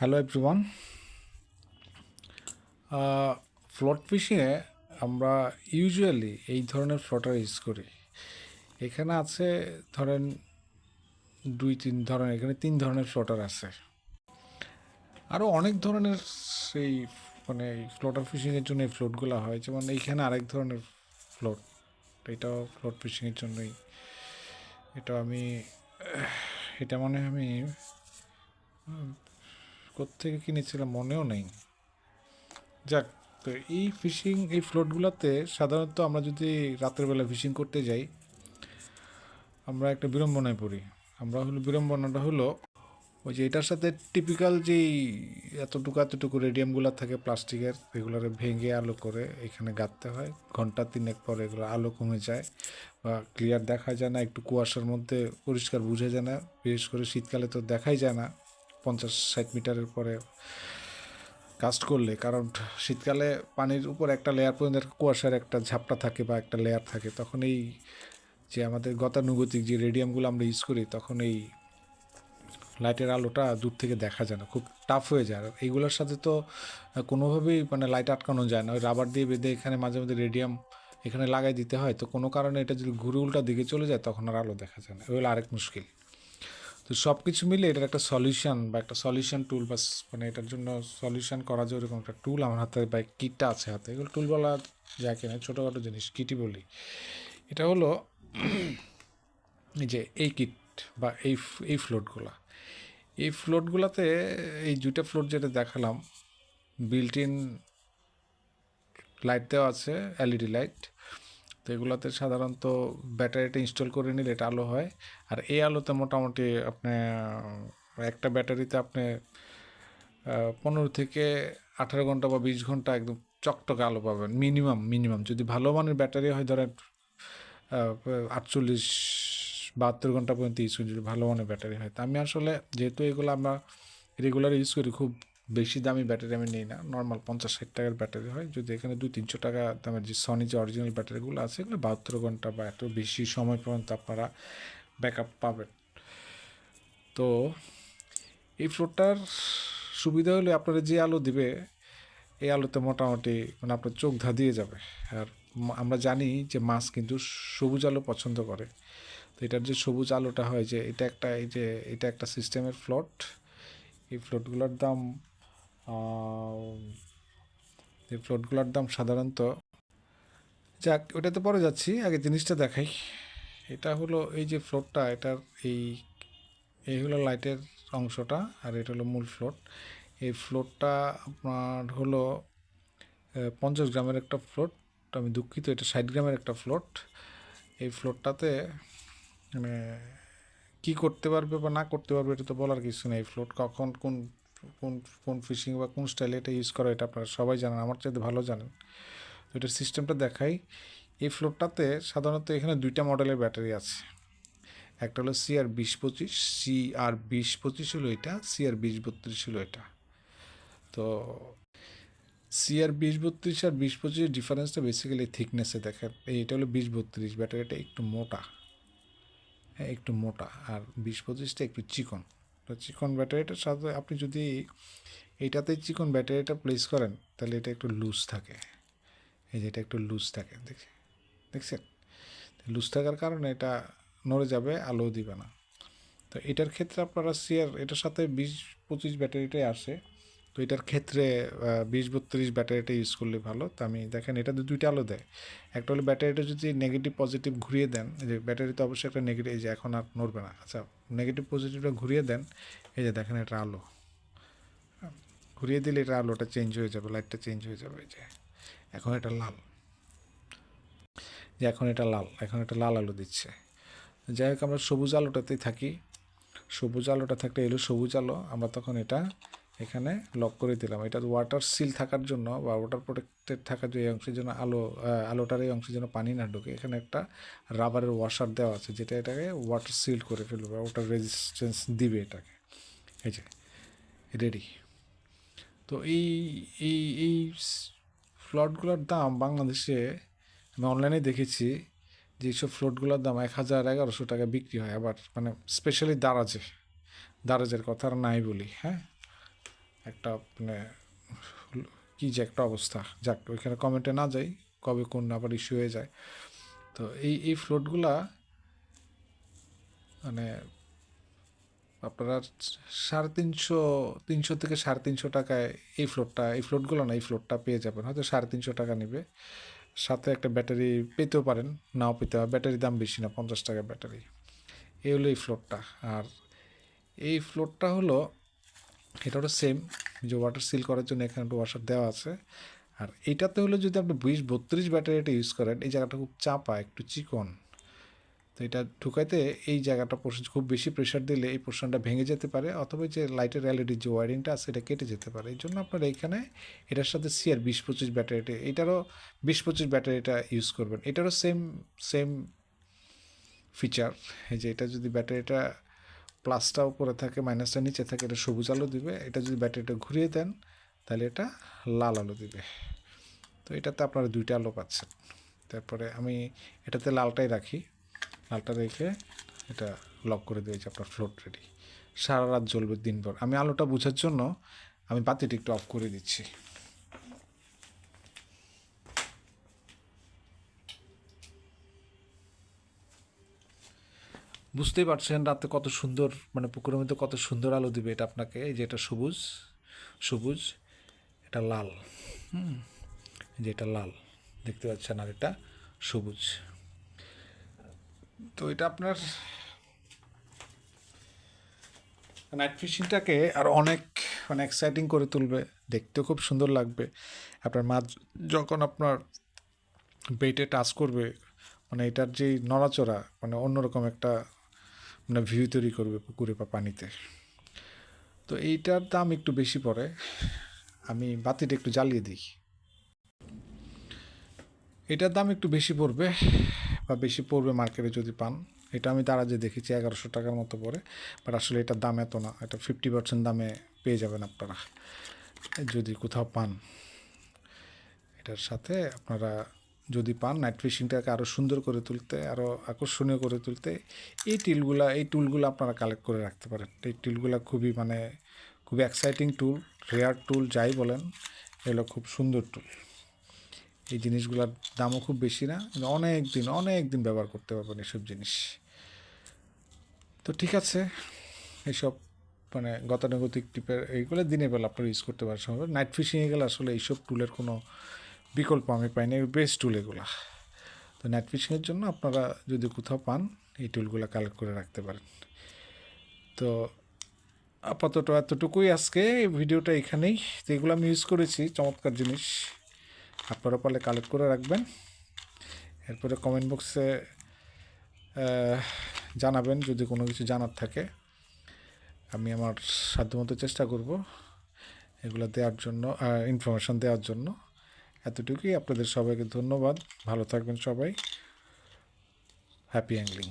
Hello everyone ফ্লট ফিশিংয়ে আমরা usually এই ধরনের ফ্লটার ইউজ করি। এখানে আছে, ধরেন, দুই, তিন ধরনের, এখানে তিন ধরনের ফ্লটার আছে। আরও অনেক ধরনের সেই মানে ফ্লোটার ফিশিংয়ের জন্য এই ফ্লোটগুলো হয়। যেমন এইখানে আরেক ধরনের ফ্লোট এটাও ফ্লোট ফিশিংয়ের জন্যই। এটা আমি, এটা মনে আমি কোত্থেকে কিনেছিলাম মনেও নেই। যাক, তো এই ফিশিং, এই ফ্লোটগুলোতে সাধারণত আমরা যদি রাতের বেলা ফিশিং করতে যাই, আমরা একটা বিড়ম্বনায় পড়ি। আমরা হলো, বিড়ম্বনাটা হলো ওই যে এটার সাথে টিপিক্যাল যেই এতটুকু এতটুকু রেডিয়ামগুলো থাকে প্লাস্টিকের, এগুলোরে ভেঙে আলো করে এখানে গাঁথতে হয়। ঘণ্টা তিনেক পরে এগুলো আলো কমে যায় বা ক্লিয়ার দেখা যায় না, একটু কুয়াশার মধ্যে পরিষ্কার বোঝা যায় না, বিশেষ করে শীতকালে তো দেখাই যায় না। পঞ্চাশ ষাট মিটারের পরে কাস্ট করলে, কারণ শীতকালে পানির উপর একটা লেয়ার পর্যন্ত কুয়াশার একটা ঝাপটা থাকে বা একটা লেয়ার থাকে, তখন এই যে আমাদের গতানুগতিক যে রেডিয়ামগুলো আমরা ইউজ করি, তখন এই লাইটের আলোটা দূর থেকে দেখা যায় না, খুব টাফ হয়ে যায়। আর এইগুলোর সাথে তো কোনোভাবেই মানে লাইট আটকানো যায় না, ওই রাবার দিয়ে বেঁধে এখানে মাঝে মধ্যে রেডিয়াম এখানে লাগাই দিতে হয়, তো কোনো কারণে এটা যদি ঘুরে উল্টা দিকে চলে যায়, তখন আর আলো দেখা যায় না ওই হলো আরেক মুশকিল। তো সব কিছু মিলে এটার একটা সলিউশন বা একটা সলিউশন টুল বা মানে এটার জন্য সলিউশন করা যায় ওরকম একটা টুল আমার হাতে বা কিটটা আছে হাতে, এগুলো টুল বলা যায় কিনা, ছোটোখাটো জিনিস কিটই বলি। এটা হলো যে এই কিট বা এই এই ফ্লোটগুলা এই ফ্লোটগুলোতে এই দুইটা ফ্লোট যেটা দেখালাম বিল্ট ইন লাইট দেওয়া আছে এলইডি লাইট তো এগুলোতে সাধারণত ব্যাটারিটা ইনস্টল করে নিলে এটা আলো হয়। আর এই আলোতে মোটামুটি আপনি একটা ব্যাটারিতে আপনি পনেরো থেকে আঠারো ঘণ্টা বা বিশ ঘণ্টা একদম চকটকে আলো পাবেন, মিনিমাম মিনিমাম। যদি ভালো মানের ব্যাটারি হয়, ধরেন আটচল্লিশ, বাহাত্তর ঘণ্টা পর্যন্ত ইউজ করি, যদি ভালো মানের ব্যাটারি হয়। তা আমি আসলে, যেহেতু এগুলো আমরা রেগুলার ইউজ করি, খুব বেশি দামি ব্যাটারি আমি নিই না। নর্মাল পঞ্চাশ ষাট টাকার ব্যাটারি হয়। যদি এখানে দুই তিনশো টাকা দামের যে সনি যে অরিজিনাল ব্যাটারিগুলো আছে, এগুলো বাহাত্তর ঘণ্টা বা এত বেশি সময় পর্যন্ত আপনারা ব্যাকআপ পাবেন। তো এই ফ্লোরটার সুবিধা হলে আপনারা যে আলো দিবে, এই আলোতে মোটামুটি মানে আপনার চোখ ধাঁধিয়ে যাবে। আর আমরা জানি যে মাছ কিন্তু সবুজ আলো পছন্দ করে। তো এটার যে সবুজ আলোটা হয় যে, এটা একটা এই যে, এটা একটা সিস্টেমের ফ্লট এই ফ্লটগুলোর দাম এই ফ্লটগুলোর দাম সাধারণত, যাক, ওটাতে পরে যাচ্ছি, আগে জিনিসটা দেখাই। এটা হলো এই যে ফ্লোটটা এটার এই এই হলো লাইটের অংশটা, আর এটা হলো মূল ফ্লোট এই ফ্লোটটা আপনার হলো পঞ্চাশ গ্রামের একটা ফ্লোট আমি দুঃখিত, এটা ষাট গ্রামের একটা ফ্লোট এই ফ্লোটটাতে মানে কী করতে পারবে বা না করতে পারবে, এটা তো বলার কিছু নেই। ফ্লোট কখন, কোন কোন কোন ফিশিং বা কোন স্টাইলে এটা ইউজ করা এটা আপনারা সবাই জানেন, আমার চাইতে ভালো জানেন। তো এটার সিস্টেমটা দেখাই। এই ফ্লোটটাতে সাধারণত এখানে দুইটা মডেলের ব্যাটারি আছে। একটা হলো সিআর বিশ পঁচিশ সি আর বিশ পঁচিশ হলো এটা সিআর বিশ বত্রিশ হলো এটা। তো সিআর বিশ বত্রিশ আর বিশ পঁচিশ ডিফারেন্সটা বেসিক্যালি থিকনেসে দেখেন। এই এটা হলো বিশ বত্রিশ ব্যাটারিটা একটু মোটা। হ্যাঁ একটু মোটা। আর বিশ পঁচিশটা একটু চিকন। চিকন ব্যাটারিটার সাথে আপনি যদি এইটাতে চিকন ব্যাটারিটা প্লেস করেন, তাহলে এটা একটু লুজ থাকে। এই যে এটা একটু লুজ থাকে, দেখে, দেখছেন? লুজ থাকার কারণে এটা নড়ে যাবে আলো দিবে না। তো এটার ক্ষেত্রে আপনারা সিয়ার এটার সাথে বিশ পঁচিশ ব্যাটারিটাই আসে। এটার ক্ষেত্রে বিশ বত্রিশ ব্যাটারিটা ইউজ করলে ভালো। তো আমি, দেখেন এটাতে দুইটা আলো দেয়। একটা হলো ব্যাটারিটা যদি নেগেটিভ পজিটিভ ঘুরিয়ে দেন যে ব্যাটারি তো অবশ্যই একটা নেগেটিভ এই যে এখন আর নড়বে না। আচ্ছা নেগেটিভ পজিটিভটা ঘুরিয়ে দেন, এই যে দেখেন এটা আলো। ঘুরিয়ে দিলে এটা আলোটা চেঞ্জ হয়ে যাবে লাইটটা চেঞ্জ হয়ে যাবে, এই যে। এখন এটা লাল। যে এখন এটা লাল, এখন এটা লাল আলো দিচ্ছে। যাই হোক, আমরা সবুজ আলোটাতেই থাকি। সবুজ আলোটা থাকলে এলো সবুজ আলো, আমরা তখন এটা এখানে লক করে দিলাম। এটা ওয়াটার সিল থাকার জন্য বা ওয়াটার প্রোটেক্টেড থাকার যে এই অংশের জন্য আলো আলোটার এই অংশের জন্য পানি না ঢোকে এখানে একটা রাবারের ওয়াশার দেওয়া আছে, যেটা এটাকে ওয়াটার সিল করে ফেলবে বা ওয়াটার রেজিস্ট্যান্স দিবে এটাকে। এই যে রেডি তো এই এই এই ফ্লটগুলোর দাম বাংলাদেশে আমি অনলাইনে দেখেছি যে এইসব ফ্লোটগুলোর দাম এক হাজার এগারোশো টাকা বিক্রি হয়। আবার মানে স্পেশালি দারাজে, দারাজের কথা আর নাই বলি হ্যাঁ? একটা মানে কী যে একটা অবস্থা। যাক, ওইখানে কমেন্টে না যাই, কবে কোন আবার ইস্যু হয়ে যায়। তো এই এই ফ্লোটগুলা মানে আপনারা সাড়ে তিনশো তিনশো থেকে সাড়ে তিনশো টাকায় এই ফ্লোটটা এই ফ্লোটগুলো না, এই ফ্লোটটা পেয়ে যাবেন। হয়তো সাড়ে তিনশো টাকা নেবে। সাথে একটা ব্যাটারি পেতেও পারেন, নাও পেতে হবে। ব্যাটারির দাম বেশি না, পঞ্চাশ টাকা ব্যাটারি। এই হলো এই ফ্লোটটা আর এই ফ্লোটটা হলো এটা হলো সেম যে ওয়াটার সিল করার জন্য এখানে একটা ওয়াশার দেওয়া আছে। আর এইটাতে হলো যদি আপনি বিশ বত্রিশ ব্যাটারিটা ইউজ করেন, এই জায়গাটা খুব চাপা, একটু চিকন। তো এটা ঢুকাইতে এই জায়গাটা পোর্শন খুব বেশি প্রেশার দিলে এই পোর্শনটা ভেঙে যেতে পারে, অথবা যে লাইটের এলইডির যে ওয়ারিংটা আছে, এটা কেটে যেতে পারে। এই জন্য আপনারা এখানে এটার সাথে সিআর বিশ পঁচিশ ব্যাটারিটা এটারও বিশ পঁচিশ ব্যাটারিটা ইউজ করবেন। এটারও সেম সেম ফিচার এই যে এটা যদি ব্যাটারিটা প্লাসটা উপরে থাকে, মাইনাসটা নিচে থাকে, এটা সবুজ আলো দিবে। এটা যদি ব্যাটারিটা ঘুরিয়ে দেন, তাহলে এটা লাল আলো দিবে। তো এটাতে আপনারা দুইটা আলো পাচ্ছেন। তারপরে আমি এটাতে লালটাই রাখি। লালটা রেখে এটা লক করে দিয়েছি আপনার ফ্লোট রেডি সারা রাত জ্বলবে দিনভর। আমি আলোটা বোঝার জন্য আমি বাতিটি একটু অফ করে দিচ্ছি। বুঝতেই পারছেন রাতে কত সুন্দর মানে পুকুরের মধ্যে কত সুন্দর আলো দিবে এটা আপনাকে। এই যে এটা সবুজ সবুজ, এটা লাল, হুম যে এটা লাল, দেখতে পাচ্ছেন আর এটা সবুজ। তো এটা আপনার নাইট ফিশিংটাকে আর অনেক মানে এক্সাইটিং করে তুলবে, দেখতেও খুব সুন্দর লাগবে। আপনার মাছ যখন আপনার বেটে টাচ করবে মানে এটার যেই নড়াচড়া মানে অন্যরকম একটা মানে ভিউ তৈরি করবে পুকুরে বা পানিতে। তো এইটার দাম একটু বেশি পড়ে। আমি বাতিটা একটু জ্বালিয়ে দিই। এটার দাম একটু বেশি পড়বে বা বেশি পড়বে মার্কেটে যদি পান। এটা আমি তারা যে দেখেছি, এগারোশো টাকার মতো পড়ে। বাট আসলে এটার দাম এত না। এটা ফিফটি পার্সেন্ট দামে পেয়ে যাবেন আপনারা। যদি কোথাও পান। এটার সাথে আপনারা যদি পান নাইট ফিশিংটাকে আরও সুন্দর করে তুলতে আরও আকর্ষণীয় করে তুলতে, এই টিলগুলা এই টুলগুলো আপনারা কালেক্ট করে রাখতে পারেন। এই টুলগুলো খুবই মানে খুবই এক্সাইটিং টুল রেয়ার টুল যাই বলেন, এগুলো খুব সুন্দর টুল এই জিনিসগুলোর দামও খুব বেশি না অনেক দিন অনেক দিন ব্যবহার করতে পারবেন এসব জিনিস। তো ঠিক আছে এইসব মানে গতানুগতিক টিপের এইগুলো দিনের বেলা আপনারা ইউজ করতে পারেন। নাইট ফিশিংয়ে গেলে আসলে এইসব টুলের কোনো বিকল্প, আমি পাই না বেস্ট টুল এগুলা। তো নাইট ফিশিংয়ের জন্য আপনারা যদি কোথাও পান, এই টুলগুলো কালেক্ট করে রাখতে পারেন। তো আপাতত এতটুকুই আজকে ভিডিওটা এখানেই। তো এগুলো আমি ইউজ করেছি, চমৎকার জিনিস। আপনারা পারলে কালেক্ট করে রাখবেন। এরপরে কমেন্ট বক্সে জানাবেন, যদি কোনো কিছু জানার থাকে। আমি আমার সাধ্যমতো চেষ্টা করব এগুলো দেওয়ার জন্য ইনফরমেশান দেওয়ার জন্য। এতটুকুই। আপনাদের সবাইকে ধন্যবাদ। ভালো থাকবেন সবাই। হ্যাপি অ্যাংলিং